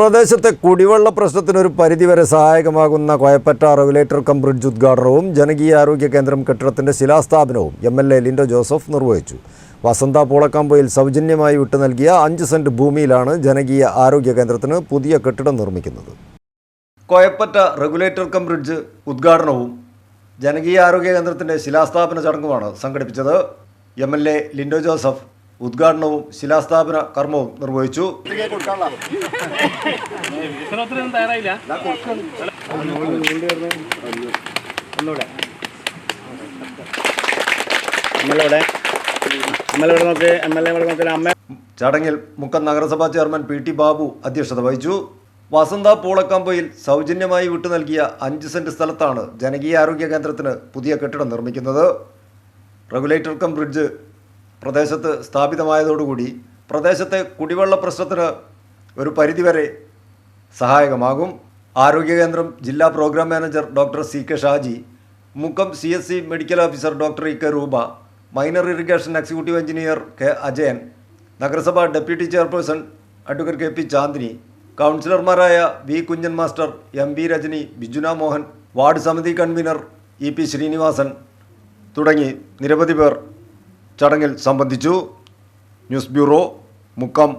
പ്രദേശത്തെ കുടിവെള്ള പ്രശ്നത്തിനൊരു പരിധിവരെ സഹായകമാകുന്ന കോയപ്പറ്റ റെഗുലേറ്റർ കം ബ്രിഡ്ജ് ഉദ്ഘാടനവും ജനകീയ ആരോഗ്യ കേന്ദ്രം കെട്ടിടത്തിന്റെ ശിലാസ്ഥാപനവും M L A Lindo Joseph നിർവഹിച്ചു. വസന്ത പൂളക്കാമ്പയിൽ സൗജന്യമായി വിട്ടു നൽകിയ അഞ്ച് സെന്റ് ഭൂമിയിലാണ് ജനകീയ ആരോഗ്യ കേന്ദ്രത്തിന് പുതിയ കെട്ടിടം നിർമ്മിക്കുന്നത്. കോയപ്പറ്റ റെഗുലേറ്റർ കം ബ്രിഡ്ജ് ഉദ്ഘാടനവും ജനകീയ ആരോഗ്യ കേന്ദ്രത്തിന്റെ ശിലാസ്ഥാപന ചടങ്ങുമാണ് സംഘടിപ്പിച്ചത്. M L A Lindo Joseph ഉദ്ഘാടനവും ശിലാസ്ഥാപന കർമ്മവും നിർവഹിച്ചു. ചടങ്ങിൽ മുക്കം നഗരസഭാ ചെയർമാൻ പി ടി ബാബു അധ്യക്ഷത വഹിച്ചു. വസന്ത പൂളക്കമ്പയിൽ സൗജന്യമായി വിട്ടു നൽകിയ അഞ്ച് സെന്റ് സ്ഥലത്താണ് ജനകീയ ആരോഗ്യ കേന്ദ്രത്തിന് പുതിയ കെട്ടിടം നിർമ്മിക്കുന്നത്. റെഗുലേറ്റർ കം ബ്രിഡ്ജ് പ്രദേശത്ത് സ്ഥാപിതമായതോടുകൂടി പ്രദേശത്തെ കുടിവെള്ള പ്രശ്നത്തിന് ഒരു പരിധിവരെ സഹായകമാകും. ആരോഗ്യ കേന്ദ്രം ജില്ലാ programme manager doctor C K Shaji Mukkam C S C medical officer doctor E K Roopa minor irrigation executive engineer K Ajayan നഗരസഭാ deputy chairperson advocate K P Chandini കൗൺസിലർമാരായ V Kunhan master M V Rajani Bijuna Mohan ward സമിതി convener E P Sreenivasan തുടങ്ങി നിരവധി പേർ ചടങ്ങിൽ സംബന്ധിച്ചു news bureau Mukkam